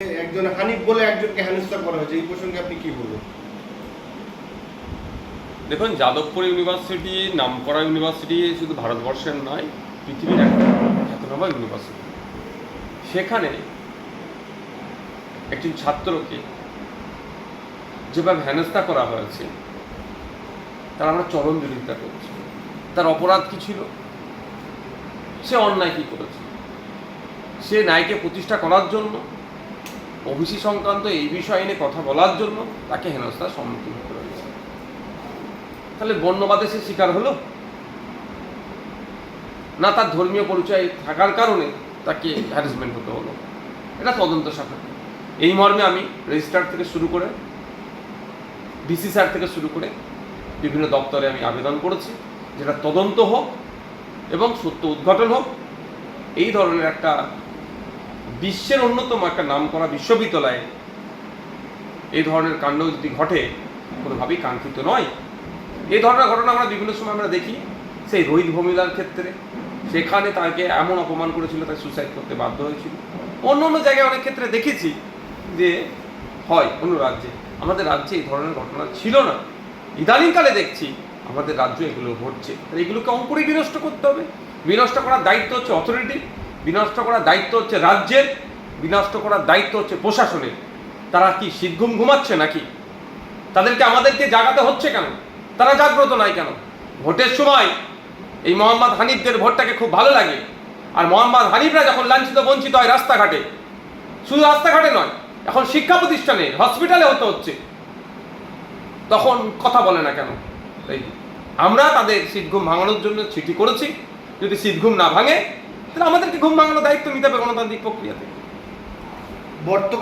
একজন হানিফ বলে একজনকে হেনস্থা করা হয়েছে, এই প্রসঙ্গে আপনি কি বলবেন? দেখুন, যাদবপুর ইউনিভার্সিটি, নামকরা ইউনিভার্সিটি শুধু ভারতবর্ষের নয়, পৃথিবীর একটা ইউনিভার্সিটি। সেখানে একজন ছাত্রকে যেভাবে হেনস্থা করা হয়েছে, তার আমরা চরম বিরোধিতা করছি। তার অপরাধ কি ছিল? সে অন্যায় কি করেছে? সে ন্যায়কে প্রতিষ্ঠা করার জন্য ওবিসি সংক্রান্ত এই বিষয় নিয়ে কথা বলার জন্য তাকে হেনস্থার সম্মুখীন হতে হয়েছে। তাহলে বর্ণবাদে সে শিকার হলো? না তার ধর্মীয় পরিচয় থাকার কারণে তাকে হ্যারাসমেন্ট হতে হলো? এটা তদন্ত সাপেক্ষ। এই মর্মে আমি রেজিস্ট্রার থেকে শুরু করে ডিসি স্যার থেকে শুরু করে বিভিন্ন দপ্তরে আমি আবেদন করেছি যেটা তদন্ত হোক এবং সত্য উদ্ঘাটন হোক। এই ধরনের একটা বিশ্বের অন্যতম একটা নামকরা বিশ্ববিদ্যালয়ে, এই ধরনের কাণ্ড যদি ঘটে, কোনোভাবেই কাঙ্ক্ষিত নয়। এই ধরনের ঘটনা আমরা বিভিন্ন সময় আমরা দেখি, সেই রোহিত ভূমিলার ক্ষেত্রে। সেখানে তাকে এমন অপমান করেছিল, তাকে সুসাইড করতে বাধ্য হয়েছিল। অন্য অন্য জায়গায় অনেক ক্ষেত্রে দেখেছি যে, হয়, অন্য রাজ্যে। আমাদের রাজ্যে এই ধরনের ঘটনা ছিল না। ইদানিংকালে দেখছি, আমাদের রাজ্য এগুলো ঘটছে। তাহলে এগুলোকে অঙ্কুরেই বিনষ্ট করতে হবে। বিনষ্ট করার দায়িত্ব হচ্ছে অথরিটি বিনষ্ট করার দায়িত্ব হচ্ছে রাজ্যের, বিনষ্ট করার দায়িত্ব হচ্ছে প্রশাসনের। তারা কি শীত ঘুম ঘুমাচ্ছে নাকি? তাদেরকে আমাদেরকে জাগাতে হচ্ছে কেন? তারা জাগ্রত নাই কেন? ভোটের সময় এই মোহাম্মদ হানিফদের ভোটটাকে খুব ভালো লাগে। আর মোহাম্মদ হানিফরা যখন লাঞ্ছিত, বঞ্চিত হয় রাস্তাঘাটে, শুধু রাস্তাঘাটে নয়, এখন শিক্ষা প্রতিষ্ঠানে, হসপিটালে হতে হচ্ছে। তখন কথা বলে না কেন? তাই আমরা তাদের শীত ঘুম ভাঙানোর জন্য চিঠি করেছি। যদি শীত ঘুম না ভাঙে তাহলে আমাদেরকে ঘুম ভাঙানোর দায়িত্ব নিতে হবে গণতান্ত্রিক প্রক্রিয়াতে। বর্তমান